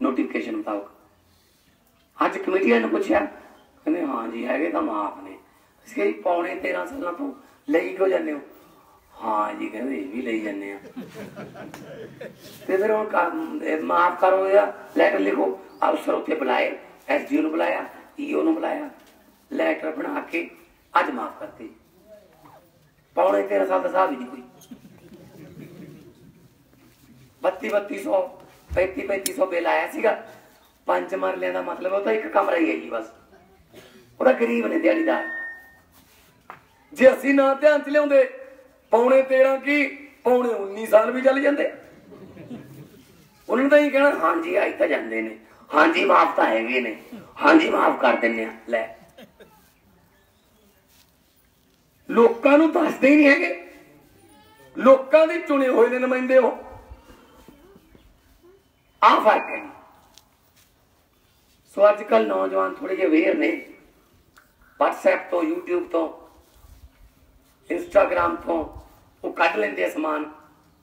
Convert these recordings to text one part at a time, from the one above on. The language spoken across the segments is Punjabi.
ਨੋਟੀਫਿਕੇਸ਼ਨ ਮੁਤਾਬਕ। ਅੱਜ ਕਮੇਟੀਆਂ ਨੂੰ ਪੁੱਛਿਆ, ਕਹਿੰਦੇ, ਹਾਂ ਜੀ, ਹੈਗੇ ਤਾਂ ਮਾਫ ਨੇ। ਅਸੀਂ ਕਿਹਾ ਜੀ, ਪੌਣੇ 13 ਸਾਲਾਂ ਤੋਂ ਲਈ ਕਿਉਂ ਜਾਂਦੇ ਹੋ? ਹਾਂ ਜੀ, ਕਹਿੰਦੇ, ਇਹ ਵੀ ਲਈ ਜਾਂਦੇ ਆ ਤੇ ਫਿਰ ਹੁਣ ਮਾਫ ਕਰੋ ਜਾਂ ਲੈਟਰ ਲਿਖੋ, ਅਫਸਰ ਉੱਥੇ ਬੁਲਾਏ ਐਸਡੀਓ ਨੂੰ ਬੁਲਾਇਆ ਈਓ ਨੂੰ ਬੁਲਾਇਆ ਲੈਟਰ ਬਣਾ ਕੇ ਅੱਜ ਮਾਫ ਕਰਤੇ। ਪੌਣੇ 13 ਸਾਲ ਦਾ ਸਾਹ ਵੀ ਨਹੀਂ ਕੋਈ। 32 3200 35 3500 ਬਿੱਲ ਆਇਆ ਸੀਗਾ। ਪੰਜ ਮਰਲਿਆਂ ਦਾ ਮਤਲਬ ਉਹ ਤਾਂ ਇੱਕ ਕਮਰਾ ਹੀ ਹੈ ਜੀ ਬਸ। ਉਹਦਾ ਗਰੀਬ ਨੇ ਦਿਹਾੜੀਦਾਰ। ਜੇ ਅਸੀਂ ਨਾ ਧਿਆਨ ਚ ਲਿਆਉਂਦੇ, ਪੌਣੇ 13 ਕੀ, ਪੌਣੇ 19 ਸਾਲ ਵੀ ਚੱਲ ਜਾਂਦੇ। ਉਹਨਾਂ ਨੂੰ ਤਾਂ ਹੀ ਕਹਿਣਾ, ਹਾਂਜੀ, ਆਈ ਤਾਂ ਜਾਂਦੇ ਨੇ। ਹਾਂਜੀ, ਮਾਫ ਤਾਂ ਹੈਗੇ ਨੇ। ਹਾਂਜੀ, ਮਾਫ ਕਰ ਦਿੰਨੇ ਆ। ਲੈ। ਲੋਕਾਂ ਨੂੰ ਦੱਸਦੇ ਹੀ ਨਹੀਂ ਹੈਗੇ। ਲੋਕਾਂ ਦੇ ਚੁਣੇ ਹੋਏ ਨੇ ਨੁਮਾਇੰਦੇ ਉਹ। ਆ ਫ਼ਰਕ ਹੈ। ਸੋ ਅੱਜ ਕੱਲ ਨੌਜਵਾਨ ਥੋੜੇ ਜਿਹੇ ਅਵੇਅਰ ਨੇ। WhatsApp ਤੋਂ, YouTube ਤੋਂ, Instagram ਤੋਂ ਉਹ ਕੱਢ ਲੈਂਦੇ ਆ ਸਮਾਨ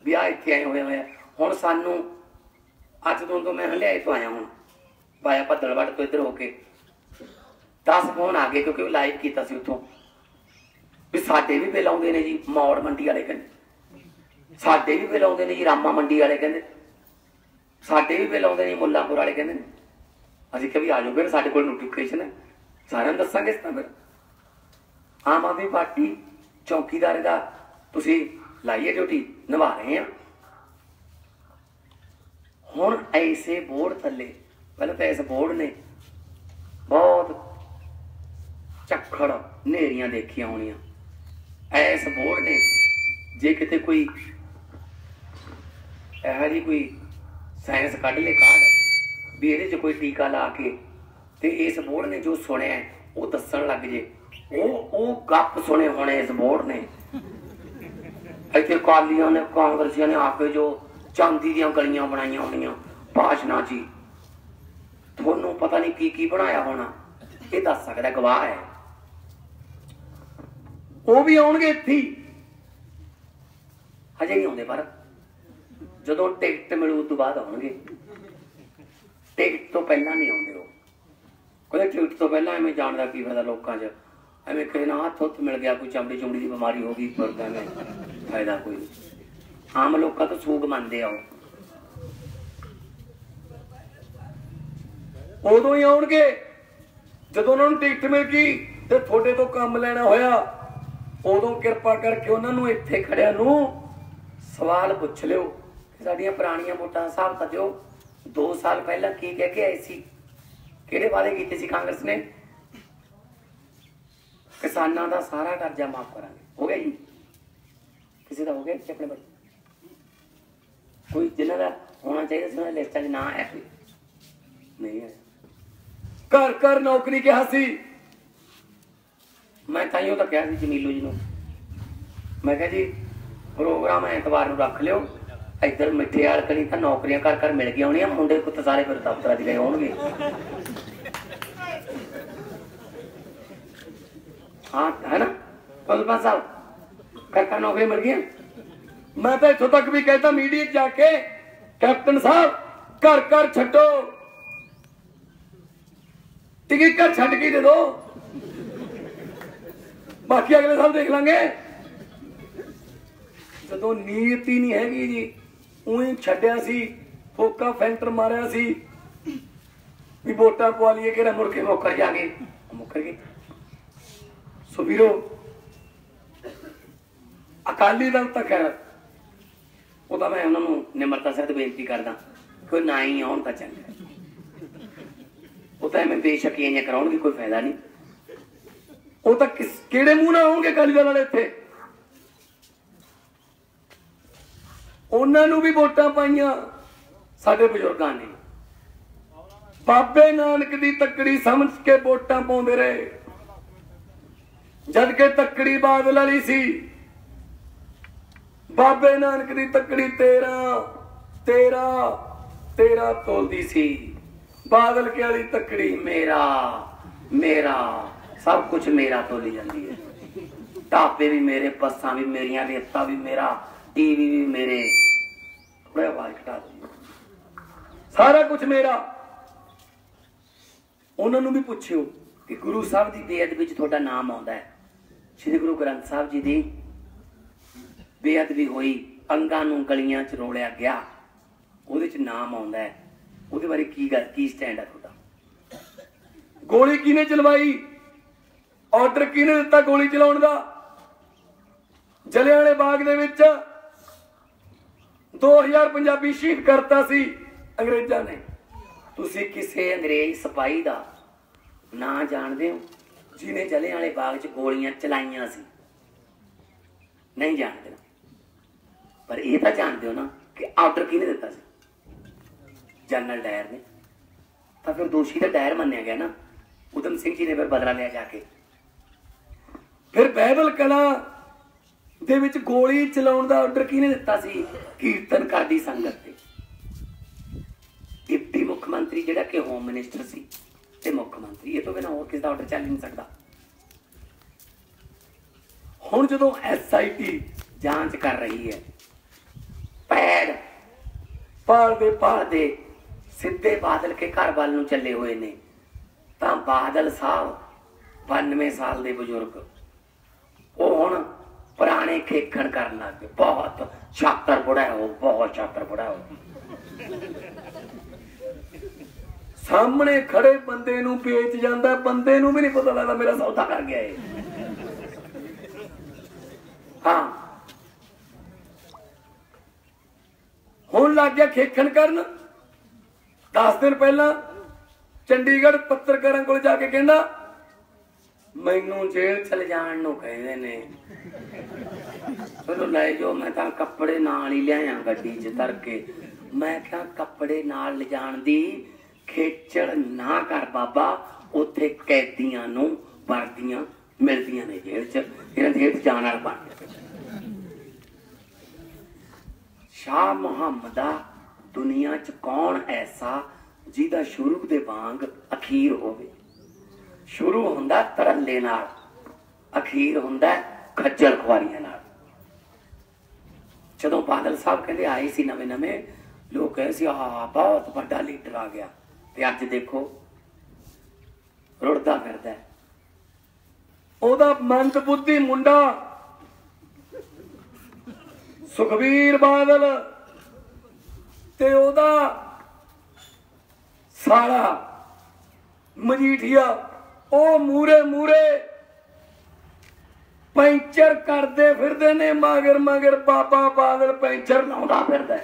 ਵੀ ਆ ਇੱਥੇ ਆਏ ਹੋਏ ਹੋਇਆ ਹੁਣ ਸਾਨੂੰ ਅੱਜ ਤੋਂ ਤੋਂ ਮੈਂ ਹਲਿਆਏ ਤੋਂ ਆਇਆ ਹੁਣ। ਪਾਇਆ ਭੱਦਲਵੜ ਤੋਂ ਇੱਧਰ ਹੋ ਕੇ। 10 ਫੋਨ ਆ ਗਏ ਕਿਉਂਕਿ ਉਹ ਲਾਈਵ ਕੀਤਾ ਸੀ ਉੱਥੋਂ। ਵੀ ਸਾਡੇ ਵੀ ਬਿੱਲ ਆਉਂਦੇ ਨੇ ਜੀ, ਮੌੜ ਮੰਡੀ ਵਾਲੇ ਕਹਿੰਦੇ। ਸਾਡੇ ਵੀ ਬਿੱਲ ਆਉਂਦੇ ਨੇ ਜੀ, ਰਾਮਾ ਮੰਡੀ ਵਾਲੇ ਕਹਿੰਦੇ। ਸਾਡੇ ਵੀ ਬਿੱਲ ਆਉਂਦੇ ਨੇ ਮੁੱਲਾਂਪੁਰ ਵਾਲੇ ਕਹਿੰਦੇ ਨੇ। ਅਸੀਂ ਕਿਹਾ ਆ ਜਾਓ ਫਿਰ, ਸਾਡੇ ਕੋਲ ਨੋਟੀਫਿਕੇਸ਼ਨ ਹੈ। ਸਾਰਿਆਂ ਨੂੰ ਦੱਸਾਂਗੇ ਇਸ ਤਾਂ ਫਿਰ। ਆਮ ਆਦਮੀ ਪਾਰਟੀ ਚੌਕੀਦਾਰ ਦਾ ਤੁਸੀਂ ਲਾਈਏ ਡਿਊਟੀ ਨਿਭਾ ਰਹੇ ਆ ਹੁਣ ਐਸੇ ਬੋਰਡ ਥੱਲੇ, ਪਹਿਲਾਂ ਤਾਂ ਇਸ ਬੋਰਡ ਨੇ ਬਹੁਤ ਚੱਖੜ ਨੇਰੀਆਂ ਦੇਖੀਆਂ ਹੋਣੀਆਂ। ਐਸ ਬੋਰਡ ਨੇ ਜੇ ਕਿਤੇ ਕੋਈ ਇਹੋ ਜਿਹੀ ਕੋਈ ਸਾਇੰਸ ਕੱਢ ਲੇ ਕਾਢ ਵੀ ਇਹਦੇ 'ਚ ਕੋਈ ਟੀਕਾ ਲਾ ਕੇ ਤੇ ਇਸ ਬੋਰਡ ਨੇ ਜੋ ਸੁਣਿਆ ਉਹ ਦੱਸਣ ਲੱਗ ਜੇ। ਉਹ ਉਹ ਗੱਪ ਸੁਣੇ ਹੋਣੇ ਇਸ ਬੋਰਡ ਨੇ। ਇੱਥੇ ਕਾਲੀਆਂ ਨੇ, ਕਾਂਗਰਸੀਆਂ ਨੇ ਆ ਜੋ ਚਾਂਦੀ ਦੀਆਂ ਗਲੀਆਂ ਬਣਾਈਆਂ ਹੋਣੀਆਂ ਭਾਸ਼ਣਾ ਜੀ ਤੁਹਾਨੂੰ ਪਤਾ ਨਹੀਂ ਕੀ ਕੀ ਬਣਾਇਆ ਹੋਣਾ। ਇਹ ਦੱਸ ਸਕਦਾ ਗਵਾਹ ਹੈ। ਉਹ ਵੀ ਆਉਣਗੇ ਇੱਥੇ ਹਜੇ ਨਹੀਂ ਆਉਂਦੇ ਪਰ। ਜਦੋਂ ਟਿਕਟ ਮਿਲੂ ਤੋਂ ਬਾਅਦ ਆਉਣਗੇ। ਟਿਕਟ ਤੋਂ ਪਹਿਲਾਂ ਨਹੀਂ ਆਉਂਦੇ ਉਹ। ਕੋਈ ਟਿਕਟ ਤੋਂ ਪਹਿਲਾਂ ਐਵੇਂ ਜਾਣਦਾ ਕੀ ਫਾਇਦਾ ਲੋਕਾਂ 'ਚ। ਐਵੇਂ ਕਿਸੇ ਨਾਲ ਹੱਥ ਹੁੱਥ ਮਿਲ ਗਿਆ, ਕੋਈ ਚਮੜੀ ਚਮੜੀ ਦੀ ਬਿਮਾਰੀ ਹੋ ਗਈ ਪਰ ਐਵੇਂ, ਫਾਇਦਾ ਕੋਈ ਆਮ ਲੋਕਾਂ ਤੋਂ ਸੂਗ ਮੰਨਦੇ ਆ ਉਹ। ਉਦੋਂ ਹੀ ਆਉਣਗੇ। ਜਦੋਂ ਉਹਨਾਂ ਨੂੰ ਟਿਕਟ ਮਿਲ ਗਈ ਤੇ ਤੁਹਾਡੇ ਤੋਂ ਕੰਮ ਲੈਣਾ ਹੋਇਆ, ਉਦੋਂ ਕਿਰਪਾ ਕਰਕੇ ਉਹਨਾਂ ਨੂੰ ਇੱਥੇ ਖੜਿਆ ਨੂੰ ਸਵਾਲ ਪੁੱਛ ਲਿਓ। ਸਾਡੀਆਂ ਪੁਰਾਣੀਆਂ ਵੋਟਾਂ ਦਾ ਹਿਸਾਬ ਤਾਂ ਦਿਓ। 2 ਸਾਲ ਪਹਿਲਾਂ ਕੀ ਕਹਿ ਕੇ ਆਏ ਸੀ? ਕਿਹੜੇ ਵਾਅਦੇ ਕੀਤੇ ਸੀ ਕਾਂਗਰਸ ਨੇ? ਕਿਸਾਨਾਂ ਦਾ ਸਾਰਾ ਕਰਜ਼ਾ ਮਾਫ ਕਰਾਂਗੇ। ਹੋ ਗਿਆ ਜੀ? ਕਿਸੇ ਦਾ ਹੋ ਗਿਆ ਜੀ ਆਪਣੇ ਬੜੇ ਕੋਈ ਜਿਨ੍ਹਾਂ ਦਾ ਹੋਣਾ ਚਾਹੀਦਾ ਸੀ ਉਹਨਾਂ ਦੀ ਲਿਸਟਾਂ 'ਚ ਨਾਂ ਆਇਆ ਕੋਈ? ਨਹੀਂ ਹੈ। ਘਰ ਘਰ ਨੌਕਰੀ ਕਿਹਾ ਸੀ। ਮੈਂ ਤਾਈਓ ਤਾਂ ਕਿਹਾ ਸੀ ਜਮੀਲੂ ਜੀ ਨੂੰ। ਮੈਂ ਕਿਹਾ ਜੀ, ਪ੍ਰੋਗਰਾਮ ਐਤਵਾਰ ਨੂੰ ਰੱਖ ਲਿਓ। ਇੱਧਰ ਮਿੱਠੇ ਵਾਲ ਕਣੀ ਤਾਂ ਨੌਕਰੀਆਂ ਘਰ ਘਰ ਮਿਲ ਗਈਆਂ ਹੋਣੀਆਂ, ਮੁੰਡੇ ਪੁੱਤ ਸਾਰੇ ਫਿਰ ਦਫ਼ਤਰਾਂ 'ਚ ਗਏ ਹੋਣਗੇ। ਹਾਂ, ਹੈ ਨਾ? ਪਲਪਾ ਸਾਹਿਬ, ਘਰ ਨੌਕਰੀ ਮਿਲ ਗਈਆਂ? ਮੈਂ ਤਾਂ ਇੱਥੋਂ ਤੱਕ ਵੀ ਕਹਿੰਦਾ ਮੀਡੀਆ 'ਚ ਜਾ ਕੇ, ਕੈਪਟਨ ਸਾਹਿਬ, ਘਰ ਘਰ ਛੱਡੋ। ਟਿਕਟ ਘਰ ਛੱਡ ਕੇ ਦੇ ਦੋ। ਬਾਕੀ ਅਗਲੇ ਸਾਲ ਦੇਖ ਲਾਂਗੇ। ਜਦੋਂ ਨੀਤੀ ਹੀ ਨਹੀਂ ਹੈਗੀ ਜੀ ਉਹੀ ਛੱਡਿਆ ਸੀ, ਫੋਕਾ ਫੈਂਟਰ ਮਾਰਿਆ ਸੀ। ਵੀ ਵੋਟਾਂ ਪਵਾ ਲਈਏ ਕਿਹੜਾ ਮੁੜ ਕੇ ਮੁੱਕਰ ਜਾਗੇ। ਮੁੱਕਰ ਗਏ। ਸੋ ਵੀਰੋ, ਅਕਾਲੀ ਦਲ ਤਾਂ ਖੈਰ, ਉਹ ਤਾਂ ਮੈਂ ਉਹਨਾਂ ਨੂੰ ਨਿਮਰਤਾ ਸਹਿਤ ਬੇਨਤੀ ਕਰਦਾ, ਕੋਈ ਨਾ ਹੀ ਆਉਣ ਤਾਂ ਚੰਗਾ। ਉਹ ਤਾਂ ਐਵੇਂ ਬੇਸ਼ੱਕੀਆਂ ਕਰਾਉਣਗੇ ਕੋਈ ਫਾਇਦਾ ਨਹੀਂ। ਉਹ ਤਾਂ ਕਿਸ ਕਿਹੜੇ ਮੂੰਹ ਨਾਲ ਆਉਣਗੇ ਅਕਾਲੀ ਦਲ ਵਾਲੇ ਇੱਥੇ? ਉਹਨਾਂ ਨੂੰ ਵੀ ਵੋਟਾਂ ਪਾਈਆਂ। ਸਾਡੇ ਬਜ਼ੁਰਗਾਂ ਨੇ। ਬਾਬੇ ਨਾਨਕ ਦੀ ਤੱਕੜੀ ਸਮਝ ਕੇ ਵੋਟਾਂ ਪਾਉਂਦੇ ਰਹੇ। ਜਦ ਕਿ ਤੱਕੜੀ ਬਾਦਲ ਵਾਲੀ ਸੀ। ਬਾਬੇ ਨਾਨਕ ਦੀ ਤੱਕੜੀ 13 13 13 ਤੋਲਦੀ ਸੀ। ਬਾਦਲ ਕੇ ਵਾਲੀ ਤੱਕੜੀ ਮੇਰਾ ਮੇਰਾ, ਸਭ ਕੁਝ ਮੇਰਾ ਤੋਲੀ ਜਾਂਦੀ ਹੈ। ਟਾਪੇ ਵੀ ਮੇਰੇ ਪੱਸਾਂ ਵੀ ਮੇਰੀਆਂ, ਰੇਤਾਂ ਵੀ ਮੇਰਾ, ਟੀਵੀ ਵੀ ਮੇਰੇ। ਥੋੜਾ ਆਵਾਜ਼ ਘਟਾ ਸਾਰਾ ਕੁਝ ਮੇਰਾ। ਉਹਨਾਂ ਨੂੰ ਵੀ ਪੁੱਛਿਓ ਕਿ ਗੁਰੂ ਸਾਹਿਬ ਦੀ ਬੇਅਦਬੀ ਵਿੱਚ ਤੁਹਾਡਾ ਨਾਮ ਆਉਂਦਾ ਹੈ। ਸ੍ਰੀ ਗੁਰੂ ਗ੍ਰੰਥ ਸਾਹਿਬ ਜੀ ਦੀ ਬੇਅਦਬੀ ਹੋਈ, ਅੰਗਾਂ ਨੂੰ ਗਲੀਆਂ ਚ ਰੋਲਿਆ ਗਿਆ। ਉਹਦੇ ਚ ਨਾਮ ਆਉਂਦਾ ਹੈ। ਉਹਦੇ ਬਾਰੇ ਕੀ ਗੱਲ, ਕੀ ਸਟੈਂਡ ਹੈ ਤੁਹਾਡਾ? ਗੋਲੀ ਕਿਹਨੇ ਚਲਵਾਈ? ਆਰਡਰ ਕਿਹਨੇ ਦਿੱਤਾ ਗੋਲੀ ਚਲਾਉਣ ਦਾ? ਜਲਿਆਂਵਾਲੇ ਬਾਗ ਦੇ ਵਿੱਚ 2000 ਪੰਜਾਬੀ ਸ਼ਹੀਦ ਕਰਤਾ ਸੀ। ਅੰਗਰੇਜ਼ਾਂ ਨੇ। ਤੁਸੀਂ ਕਿਸੇ ਅੰਗਰੇਜ਼ ਸਿਪਾਹੀ ਦਾ ਨਾਂ ਜਾਣਦੇ ਹੋ, ਜਿਹਨੇ ਜਲਿਆਂ ਵਾਲੇ ਬਾਗ 'ਚ ਗੋਲੀਆਂ ਚਲਾਈਆਂ ਸੀ। ਨਹੀਂ ਜਾਣਦੇ। ਪਰ ਇਹ ਤਾਂ ਜਾਣਦੇ ਹੋ ਨਾ ਕਿ ਆਰਡਰ ਕਿਹਨੇ ਦਿੱਤਾ ਸੀ? ਜਨਰਲ ਡਾਇਰ ਨੇ। ਤਾਂ ਫਿਰ ਦੋਸ਼ੀ ਦਾ ਡਾਇਰ ਮੰਨਿਆ ਗਿਆ ਨਾ। ਉਦਮ ਸਿੰਘ ਜੀ ਨੇ ਫਿਰ ਬਦਲਾ ਲਿਆ ਜਾ ਕੇ। ਫਿਰ ਬਾਈਬਲ ਕਲਾ ਦੇ ਵਿੱਚ ਗੋਲੀ ਚਲਾਉਣ ਦਾ ਆਰਡਰ ਕਿਹਨੇ ਦਿੱਤਾ ਸੀ? ਕੀਰਤਨ ਕਰਦੀ ਸੰਗਤ ਤੇ। ਡਿਪਟੀ ਮੁੱਖ ਮੰਤਰੀ ਜਿਹੜਾ ਕਿ ਹੋਮ ਮਿਨਿਸਟਰ ਸੀ ਤੇ ਮੁੱਖ ਮੰਤਰੀ, ਇਹ ਤੋਂ ਬਿਨਾਂ ਹੋਰ ਕਿਸ ਦਾ ਆਰਡਰ ਚੱਲ ਨਹੀਂ ਸਕਦਾ। ਹੁਣ ਜਦੋਂ ਐਸਆਈਟੀ ਜਾਂਚ ਕਰ ਰਹੀ ਹੈ ਪੈੜ ਪਾਲਦੇ ਭਾਲਦੇ ਸਿੱਧੇ ਬਾਦਲ ਕੇ ਘਰ ਵੱਲ ਨੂੰ ਚੱਲੇ ਹੋਏ ਨੇ, ਤਾਂ ਬਾਦਲ ਸਾਹਿਬ 92 ਸਾਲ ਦੇ ਬਜ਼ੁਰਗ, ਉਹ ਹੁਣ ਪੁਰਾਣੇ ਖੇਖਣ ਕਰਨ ਲੱਗ ਗਏ ਬਹੁਤ ਛਾਤਰ ਬੁੜਾ ਹੈ ਬਹੁਤ ਛਾਤਰ ਬੁੜਾ ਹੈ ਸਾਹਮਣੇ ਖੜੇ ਬੰਦੇ ਨੂੰ ਵੇਚ ਜਾਂਦਾ, ਬੰਦੇ ਨੂੰ ਵੀ ਨਹੀਂ ਪਤਾ ਲੱਗਦਾ ਮੇਰਾ ਸੌਦਾ ਸੌਦਾ ਕਰ ਗਿਆ ਇਹ। ਹਾਂ। ਹੁਣ ਲੱਗ ਗਿਆ ਖੇਖਣ ਕਰਨ। 10 ਦਿਨ ਪਹਿਲਾਂ ਚੰਡੀਗੜ੍ਹ ਪੱਤਰਕਾਰਾਂ ਕੋਲ ਜਾ ਕੇ ਕਹਿੰਦਾ ਮੈਨੂੰ ਜੇਲ੍ਹ ਚਲ ਜਾਣ ਨੂੰ ਕਹਿੰਦੇ ਨੇ। ਚਲੋ ਲੈ ਜੋ ਮੈਂ ਤਾਂ ਕੱਪੜੇ ਨਾਲ ਹੀ ਲਿਆਇਆ ਗੱਡੀ 'ਚ ਧਰ ਕੇ ਮੈਂ ਕਿਹਾ, ਕੱਪੜੇ ਨਾਲ ਲਿਜਾਣ ਦੀ ਖੇਚੜ ਨਾ ਕਰ ਬਾਬਾ, ਉੱਥੇ ਕੈਦੀਆਂ ਨੂੰ ਵਰਦੀਆਂ ਮਿਲਦੀਆਂ ਨੇ ਜੇਲ੍ਹ 'ਚ। ਇਹਨਾਂ ਦੇ ਹੇਠ ਜਾਣ ਵਾਲਾ ਬਣ ਸ਼ਾਹ ਮੁਹੰਮਦਾ ਦੁਨੀਆ 'ਚ ਕੌਣ ਐਸਾ ਜਿਹਦਾ ਸ਼ੁਰੂ ਦੇ ਵਾਂਗ ਅਖੀਰ ਹੋਵੇ? ਸ਼ੁਰੂ ਹੁੰਦਾ ਤਰੱਲੇ ਨਾਲ, ਅਖੀਰ ਹੁੰਦਾ ਖੱਜਲ ਖੁਆਰੀਆਂ ਨਾਲ ਜਦੋਂ ਬਾਦਲ ਸਾਹਿਬ ਕਹਿੰਦੇ ਆਏ ਸੀ ਨਵੇਂ ਨਵੇਂ, ਲੋਕ ਕਹਿੰਦੇ ਸੀ ਆ ਬਹੁਤ ਵੱਡਾ ਲੀਡਰ ਆ ਗਿਆ ਤੇ ਅੱਜ ਦੇਖੋ, ਰੁੜਦਾ ਫਿਰਦਾ ਹੈ। ਉਹਦਾ ਮੰਦ ਬੁੱਧੀ ਮੁੰਡਾ ਸੁਖਵੀਰ ਬਾਦਲ ਤੇ ਉਹਦਾ ਸਾਲਾ ਮਜੀਠੀਆ ਉਹ ਮੂਰੇ ਮੂਰੇ ਪੈਂਚਰ ਕਰਦੇ ਫਿਰਦੇ ਨੇ, ਮਗਰ ਮਗਰ ਬਾਬਾ ਬਾਦਲ ਪੈਂਚਰ ਲਾਉਂਦਾ ਫਿਰਦਾ।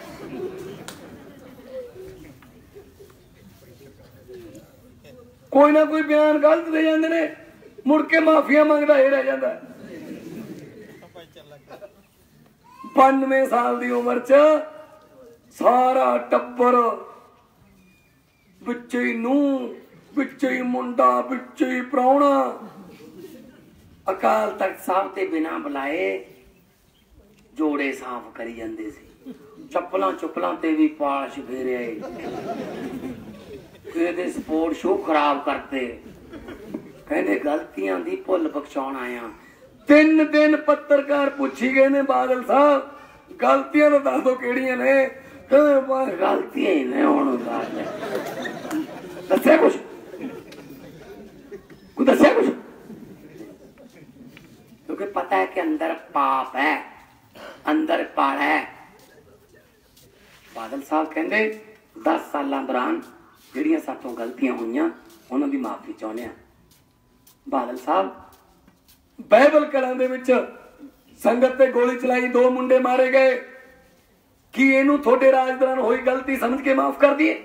ਕੋਈ ਨਾ ਕੋਈ ਬਿਆਨ ਗਲਤ ਦੇ ਜਾਂਦੇ ਨੇ, ਮੁੜ ਕੇ ਮਾਫੀਆ ਮੰਗਦਾ ਇਹ ਰਹਿ ਜਾਂਦਾ। 92 ਸਾਲ ਦੀ ਉਮਰ 'ਚ ਸਾਰਾ ਟੱਬਰ ਬੱਚੇ ਨੂੰ ਵਿੱਚ ਹੀ ਮੁੰਡਾ, ਵਿੱਚ ਹੀ ਪ੍ਰਾਹੁਣਾ। ਅਕਾਲ ਤਖਤ ਸਾਹਿਬ ਤੇ ਬਿਨਾ ਬੁਲਾਏ ਜੋੜੇ ਸਾਫ਼ ਕਰੀ ਜਾਂਦੇ ਸੀ। ਚੱਪਲਾਂ ਚੁੱਪਲਾਂ ਤੇ ਵੀ ਪਾਲਿਸ਼ ਫੇਰੇ ਇਹਦੇ ਸਪੋਰਟ ਸ਼ੋ ਖਰਾਬ ਕਰਤੇ। ਕਹਿੰਦੇ ਗਲਤੀਆਂ ਦੀ ਭੁੱਲ ਬਖਸ਼ਾਉਣ ਆਇਆ। ਤਿੰਨ ਦਿਨ ਪੱਤਰਕਾਰ ਪੁੱਛੀ ਗਏ ਨੇ ਬਾਦਲ ਸਾਹਿਬ, ਗਲਤੀਆਂ ਤਾਂ ਦੱਸ ਦੋ ਕਿਹੜੀਆਂ ਨੇ? ਕਹਿੰਦੇ ਗਲਤੀਆਂ ਹੀ ਨੇ ਹੁਣ ਗੱਲ ਦੱਸਿਆ ਕੁਛ? ਕੋ ਦੱਸਿਆ ਕੁਛ? ਕਿਉਂਕਿ ਪਤਾ ਹੈ ਕਿ ਅੰਦਰ ਪਾਪ ਹੈ, ਅੰਦਰ ਪਾਲਾ ਹੈ। ਬਾਦਲ ਸਾਹਿਬ ਕਹਿੰਦੇ 10 ਸਾਲਾਂ ਦੌਰਾਨ ਜਿਹੜੀਆਂ ਸਾਤੋਂ ਗਲਤੀਆਂ ਹੋਈਆਂ, ਉਹਨਾਂ ਦੀ ਮਾਫੀ ਚਾਹੁੰਦੇ ਆ ਬਾਦਲ ਸਾਹਿਬ ਬਾਈਬਲ ਕਲਾਂ ਦੇ ਵਿੱਚ ਸੰਗਤ ਤੇ ਗੋਲੀ ਚਲਾਈ, ਦੋ ਮੁੰਡੇ ਮਾਰੇ ਗਏ। ਕੀ ਇਹਨੂੰ ਤੁਹਾਡੇ ਰਾਜ ਦੌਰਾਨ ਹੋਈ ਗਲਤੀ ਸਮਝ ਕੇ ਮਾਫ ਕਰ ਦਈਏ?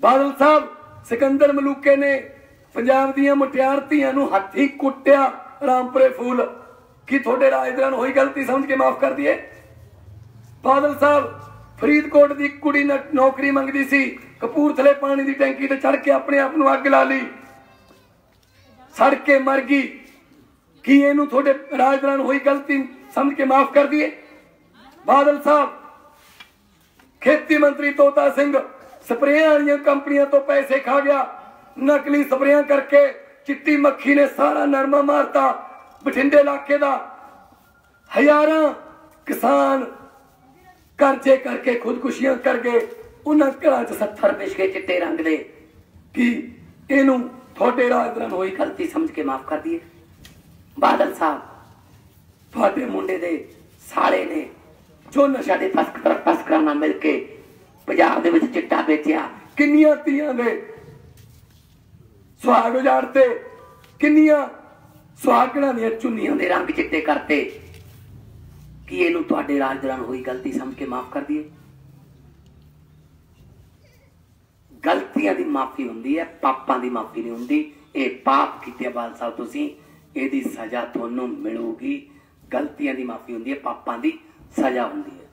ਬਾਦਲ ਸਾਹਿਬ, ਸਿਕੰਦਰ ਮਲੂਕੇ ਨੇ ਪੰਜਾਬ ਦੀਆਂ ਮੁਟਿਆਰ ਧੀਆਂ ਨੂੰ ਹੱਥੀ ਕੁੱਟਿਆ ਰਾਮਪੁਰੇ ਫੂਲ। ਕੀ ਤੁਹਾਡੇ ਰਾਜ ਦੌਰਾਨ ਹੋਈ ਗਲਤੀ ਸਮਝ ਕੇ ਮਾਫ ਕਰ ਦਈਏ? ਬਾਦਲ ਸਾਹਿਬ, ਫਰੀਦਕੋਟ ਦੀ ਕੁੜੀ ਨੌਕਰੀ ਮੰਗਦੀ ਸੀ, ਕਪੂਰਥਲੇ ਪਾਣੀ ਦੀ ਟੈਂਕੀ ਤੇ ਚੜ ਕੇ ਆਪਣੇ ਆਪ ਨੂੰ ਅੱਗ ਲਾ ਲਈ। ਸੜ ਕੇ ਮਰ ਗਈ। ਕੀ ਇਹਨੂੰ ਤੁਹਾਡੇ ਰਾਜ ਦੌਰਾਨ ਹੋਈ ਗਲਤੀ ਸਮਝ ਕੇ ਮਾਫ ਕਰ ਦਈਏ? ਬਾਦਲ ਸਾਹਿਬ, ਖੇਤੀ ਮੰਤਰੀ ਤੋਤਾ ਸਿੰਘ ਸਪਰੇਆਂ ਵਾਲੀਆਂ ਕੰਪਨੀਆਂ ਤੋਂ ਪੈਸੇ ਖਾ ਗਿਆ। ਨਕਲੀ ਸਪਰੇਆਂ ਕਰਕੇ ਚਿੱਟੀ ਮੱਖੀ ਨੇ ਸਾਰਾ ਨਰਮਾ ਮਾਰਤਾ। ਬਠਿੰਡੇ ਇਲਾਕੇ ਦਾ ਹਜ਼ਾਰਾਂ ਕਿਸਾਨ ਕਰਜ਼ੇ ਕਰਕੇ ਖੁਦਕੁਸ਼ੀਆਂ ਕਰ ਗਏ। ਉਹਨਾਂ ਘਰਾਂ 'ਚ 70 ਵਿਛਕੇ ਚਿੱਟੇ ਰੰਗ ਦੇ। ਕਿ ਇਹਨੂੰ ਤੁਹਾਡੇ ਰਾਜ ਹੋਈ ਗਲਤੀ ਸਮਝ ਕੇ ਮਾਫ ਕਰ ਦਈਏ? ਬਾਦਲ ਸਾਹਿਬ, ਤੁਹਾਡੇ ਮੁੰਡੇ ਦੇ ਸਾਲੇ ਨੇ ਜੋ ਨਸ਼ਾ ਦੇ ਤਸਕਰ ਤਸਕਰਾਂ ਨਾਲ ਮਿਲ ਕੇ ਪੰਜਾਬ ਦੇ ਵਿੱਚ ਚਿੱਟਾ ਵੇਚਿਆ। ਕਿੰਨੀਆਂ ਧੀਆਂ ਦੇ ਸੁਹਾਗ ਉਜਾੜਤੇ ਕਿੰਨੀਆਂ ਸੁਹਾਗਣਾਂ ਦੀਆਂ ਚੁੰਨੀਆਂ ਦੇ ਰੰਗ ਚਿੱਟੇ ਕਰਤੇ। ਕੀ ਇਹਨੂੰ ਤੁਹਾਡੇ ਰਾਜ ਦੌਰਾਨ ਹੋਈ ਗਲਤੀ ਸਮਝ ਕੇ ਮਾਫ ਕਰ ਦਈਏ? ਗਲਤੀਆਂ ਦੀ ਮਾਫੀ ਹੁੰਦੀ ਹੈ, ਪਾਪਾਂ ਦੀ ਮਾਫੀ ਨਹੀਂ ਹੁੰਦੀ। ਇਹ ਪਾਪ ਕੀਤੇ ਬਾਲ ਸਾਹਿਬ ਤੁਸੀਂ, ਇਹਦੀ ਸਜ਼ਾ ਤੁਹਾਨੂੰ ਮਿਲੂਗੀ। ਗਲਤੀਆਂ ਦੀ ਮਾਫੀ ਹੁੰਦੀ ਹੈ, ਪਾਪਾਂ ਦੀ ਸਜ਼ਾ ਹੁੰਦੀ ਹੈ।